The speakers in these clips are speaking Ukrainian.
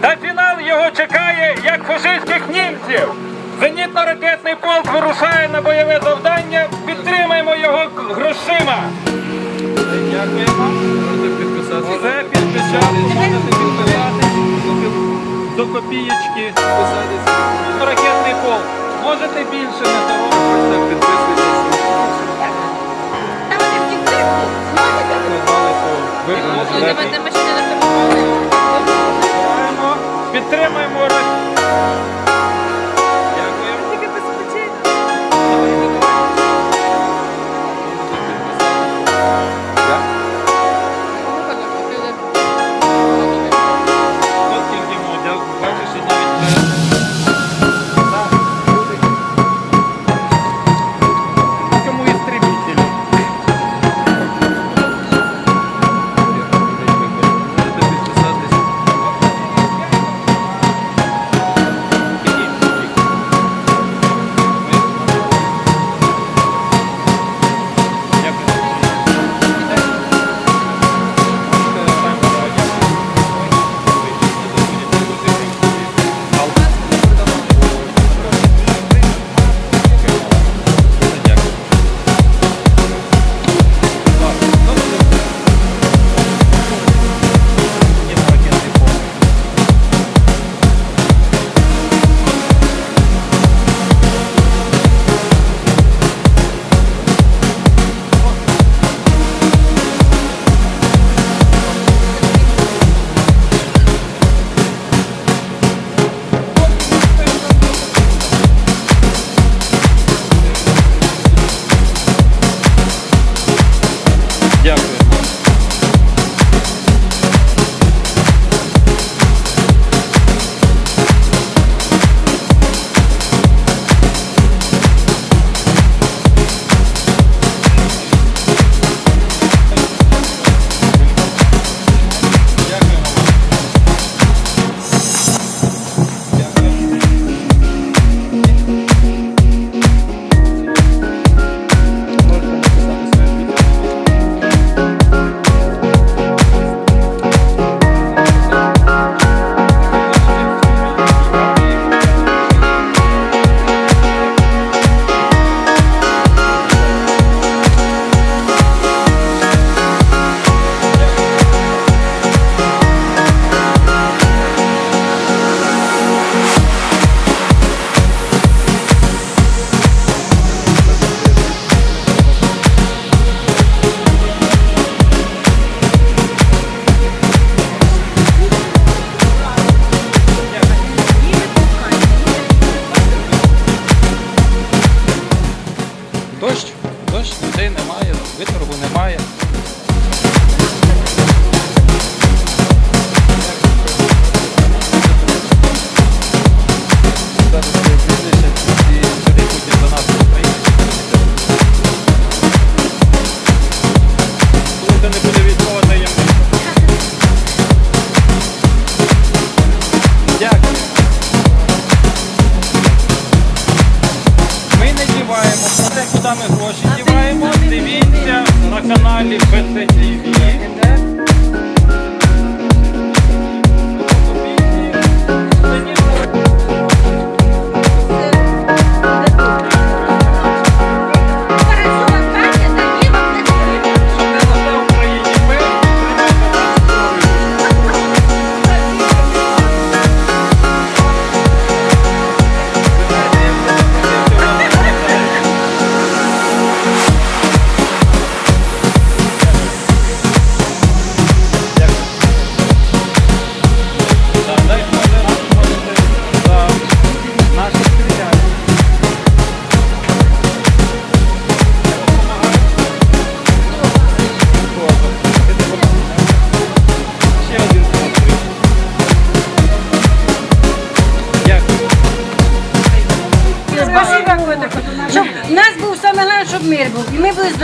Та фінал його чекає, як фашистських німців. Зенітно-ракетний полк вирушає на бойове завдання. Підтримаємо його грошима. Дякуємо. Можете підписати. Все, підписати, можете. До копієчки. Ракетний полк. Можете більше не того. Підписуйтесь. Та вони втікли. Ви можете. Підтримуємо. Ми гроші діваємо. Дивіться на каналі БЦТВ.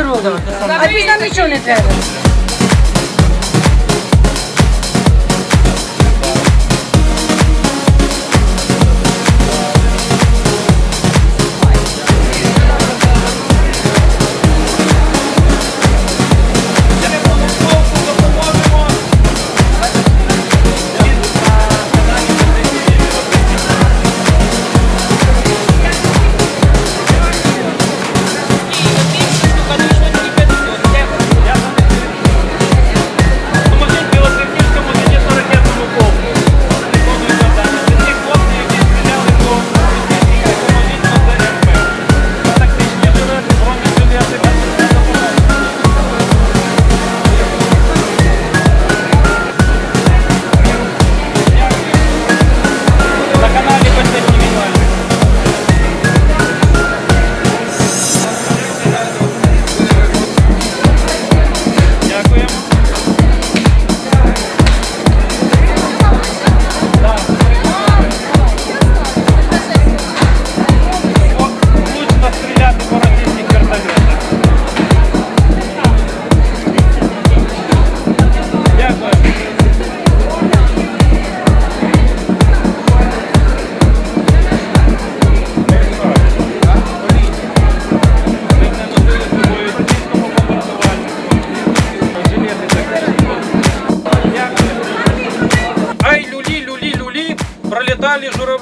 І ми були здорові. А більше нам нічого не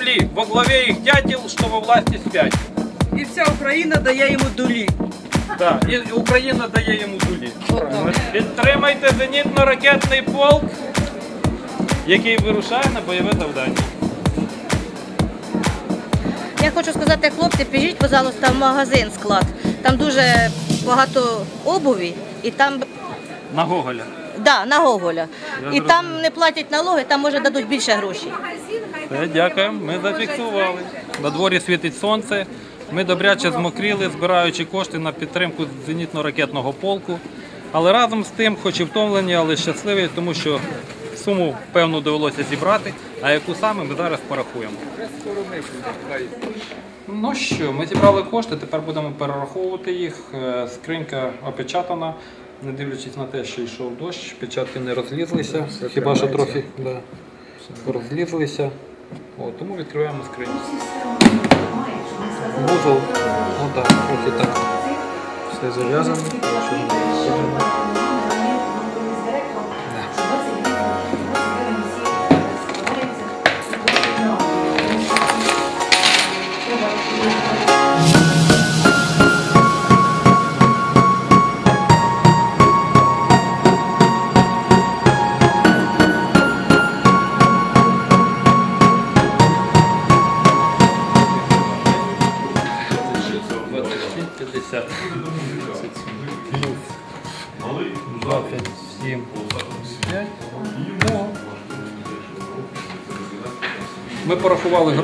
треба. во главі їх дятел, що во власті спять. І вся Україна дає йому дулі. Так, і Україна дає йому дулі. Підтримайте зенітно-ракетний полк, який вирушає на бойове завдання. Я хочу сказати, хлопці, біжіть, пожалуйста, в магазин склад. Там дуже багато обуві, і там На Гоголя. да, на Гоголя. Я І зрозумів. там не платять налоги, там може дадуть більше грошей. Все, дякуємо. Ми зафіксували. На дворі світить сонце. Ми добряче змокріли, збираючи кошти на підтримку зенітно-ракетного полку. Але разом з тим, хоч і втомлені, але щасливі, тому що суму певну довелося зібрати, а яку саме ми зараз порахуємо. Ну що, ми зібрали кошти, тепер будемо перераховувати їх. Е, Скринька опечатана, не дивлячись на те, що йшов дощ, печатки не розлізлися, хіба що трохи да, розлізлися. О, тому відкриваємо скриню. Ну так, трохи так. Все зав'язано.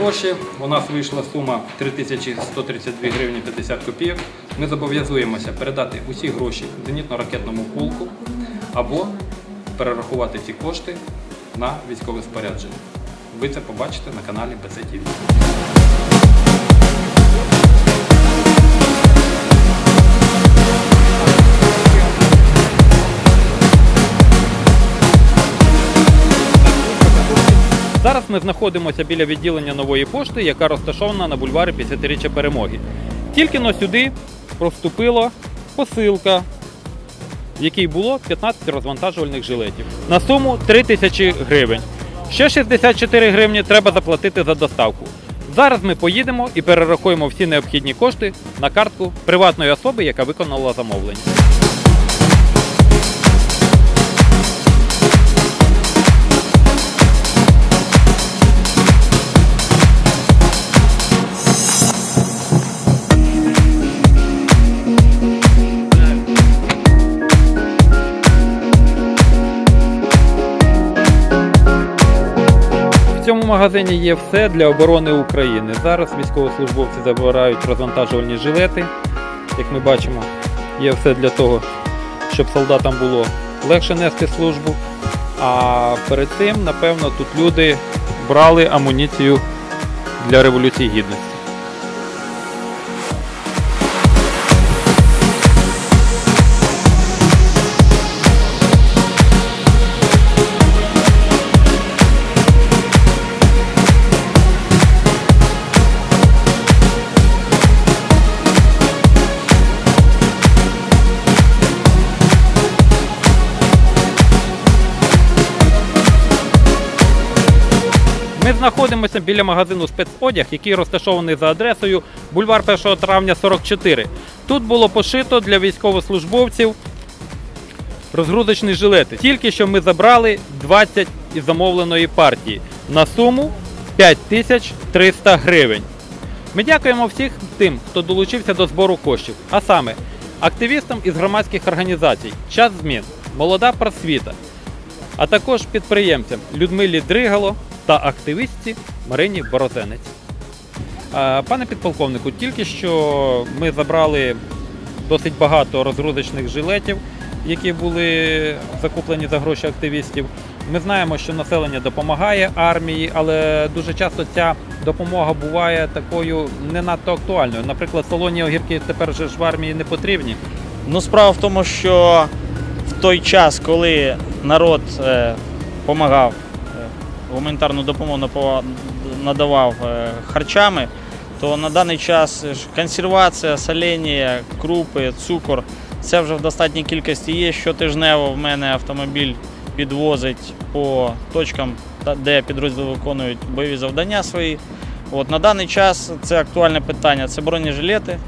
Гроші. У нас вийшла сума 3132 гривні 50 копійок. Ми зобов'язуємося передати усі гроші зенітно-ракетному полку або перерахувати ці кошти на військове спорядження. Ви це побачите на каналі БЦ Зараз ми знаходимося біля відділення нової пошти, яка розташована на бульварі 50-річчя перемоги. Тільки но сюди проступила посилка, в якій було 15 розвантажувальних жилетів на суму 3 тисячі гривень. Ще 64 гривні треба заплатити за доставку. Зараз ми поїдемо і перерахуємо всі необхідні кошти на картку приватної особи, яка виконала замовлення. Магазині є все для оборони України. Зараз військовослужбовці забирають розвантажувальні жилети. Як ми бачимо, є все для того, щоб солдатам було легше нести службу. А перед тим, напевно, тут люди брали амуніцію для Революції Гідності. Знаходимося біля магазину спецодяг, який розташований за адресою бульвар 1 травня 44. Тут було пошито для військовослужбовців розгрузочні жилети. Тільки що ми забрали 20 із замовленої партії на суму 5300 гривень. Ми дякуємо всіх тим, хто долучився до збору коштів, а саме активістам із громадських організацій, час змін, молода просвіта, а також підприємцям Людмилі Дригало та активістці Марині Борозенець. Е, Пане підполковнику, тільки що ми забрали досить багато розгрузочних жилетів, які були закуплені за гроші активістів. Ми знаємо, що населення допомагає армії, але дуже часто ця допомога буває такою не надто актуальною. Наприклад, солоні огірки тепер же ж в армії не потрібні. Ну, справа в тому, що той час, коли народ е, допомагав, е, гуманітарну допомогу надавав е, харчами, то на даний час консервація, соління, крупи, цукор це вже в достатній кількості є. Щотижнево в мене автомобіль підвозить по точкам де підрозділи виконують бойові завдання свої. От, на даний час це актуальне питання. Це бронежилети.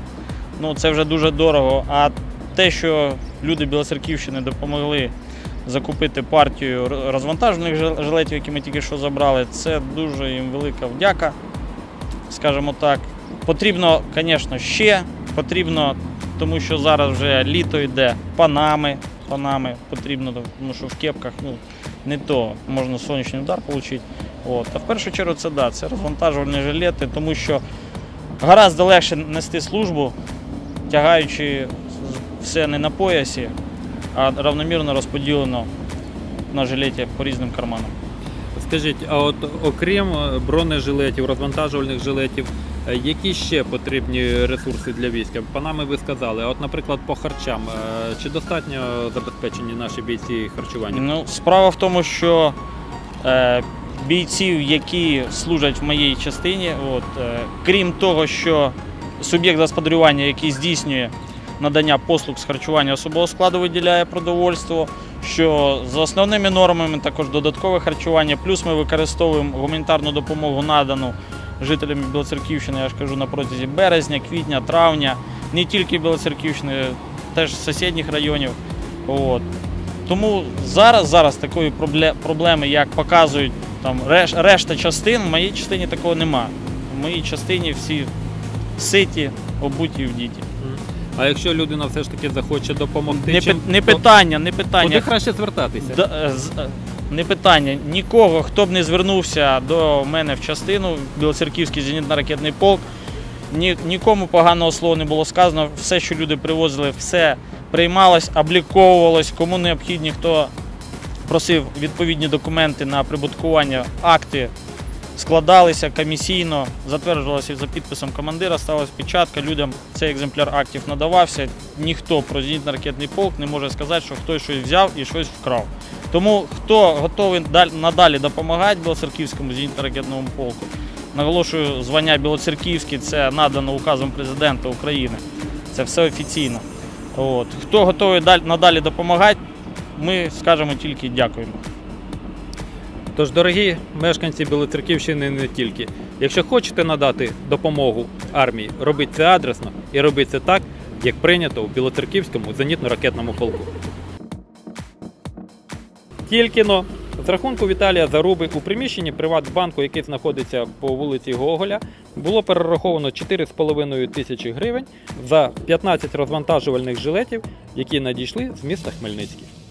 Ну, це вже дуже дорого. А те, що люди Білоцерківщини допомогли закупити партію розвантажених жилетів, які ми тільки що забрали, це дуже їм велика вдяка, скажімо так. Потрібно, звісно, ще. Потрібно, тому що зараз вже літо йде, панами, панами потрібно, тому що в кепках ну, не то, можна сонячний удар отримати. От. А в першу чергу це да, це розвантажувальні жилети, тому що гораздо легше нести службу, тягаючи все не на поясі, а равномірно розподілено на жилеті по різним карманам. Скажіть, а от окрім бронежилетів, розвантажувальних жилетів, які ще потрібні ресурси для війська? Панами ви сказали, а от, наприклад, по харчам, е, чи достатньо забезпечені наші бійці харчуванням? Ну, справа в тому, що е, бійців, які служать в моїй частині, от, е, крім того, що суб'єкт господарювання, який здійснює надання послуг з харчування особового складу, виділяє продовольство, що за основними нормами також додаткове харчування, плюс ми використовуємо гуманітарну допомогу надану жителям Білоцерківщини, я ж кажу, на протязі березня, квітня, травня, не тільки Білоцерківщини, теж сусідніх районів. От. Тому зараз, зараз такої проблеми, як показують там реш, решта частин, в моїй частині такого нема. В моїй частині всі ситі, обуті в діті. А якщо людина все ж таки захоче допомогти, Не, чим, не то питання, не куди краще звертатися? Да, е, з- е, не питання. Нікого, хто б не звернувся до мене в частину, Білоцерківський зенітно-ракетний полк, ні, нікому поганого слова не було сказано. Все, що люди привозили, все приймалось, обліковувалось, кому необхідні, хто просив відповідні документи на прибуткування, акти складалися комісійно, затверджувалися за підписом командира, ставилась печатка, людям цей екземпляр актів надавався. Ніхто про зенітно-ракетний полк не може сказати, що хтось щось взяв і щось вкрав. Тому хто готовий надалі допомагати Білоцерківському зенітно-ракетному полку, наголошую, звання Білоцерківський це надано указом президента України. Це все офіційно. От. Хто готовий надалі допомагати, ми скажемо тільки дякуємо. Тож, дорогі мешканці Білоцерківщини не тільки. Якщо хочете надати допомогу армії, робіть це адресно і робіть це так, як прийнято у Білоцерківському зенітно-ракетному полку. Тільки но з рахунку Віталія Заруби у приміщенні Приватбанку, який знаходиться по вулиці Гоголя, було перераховано 4,5 тисячі гривень за 15 розвантажувальних жилетів, які надійшли з міста Хмельницький.